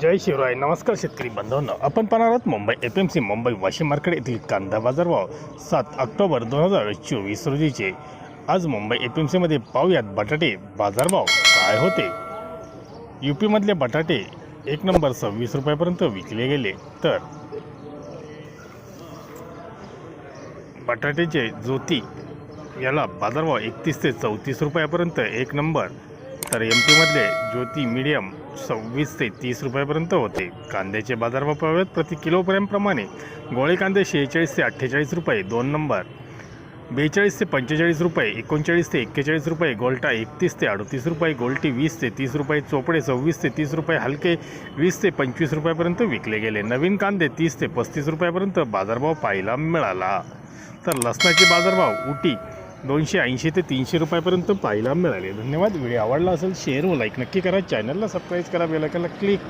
जय शिवराय. नमस्कार शेतकरी बांधवांनो आपण पाहणार आहोत Mumbai F M C Mumbai Washim market येथील कांदा बाजारभाव सात ऑक्टोबर दोन हजार चोवीस रोजीचे. आज मुंबई एफ एम सीमध्ये पाहूयात बटाटे बाजारभाव काय होते. यू पीमधले बटाटे एक नंबर सव्वीस रुपयापर्यंत विकले गेले. तर बटाट्याचे ज्योती याला बाजारभाव एकतीस ते चौतीस रुपयापर्यंत एक नंबर. तर एम पीमधले ज्योती मिडियम सव्वीस ते तीस रुपयापर्यंत होते. कांद्याचे बाजारभाव पाहूयात. प्रति किलोग्रॅमप्रमाणे गोळे कांदे शेहेचाळीस ते अठ्ठेचाळीस रुपये दोन नंबर. बेचाळीस ते पंचेचाळीस रुपये एकोणचाळीस ते एक्केचाळीस रुपये गोल्टा एकतीस ते अडतीस रुपये गोल्टी वीस ते तीस रुपये चोपडे सव्वीस ते तीस रुपये हलके वीस ते पंचवीस रुपयापर्यंत विकले गेले. नवीन कांदे तीस ते पस्तीस रुपयापर्यंत बाजारभाव पाहायला मिळाला. तर लसणाचे बाजारभाव उटी दोनशे ऐंशी ते तीनशे रुपयापर्यंत पाहायला मिळाले. धन्यवाद. व्हिडिओ आवडला असेल शेअर व लाईक नक्की करा. चॅनलला सबस्क्राईब करा बेलायकनला क्लिक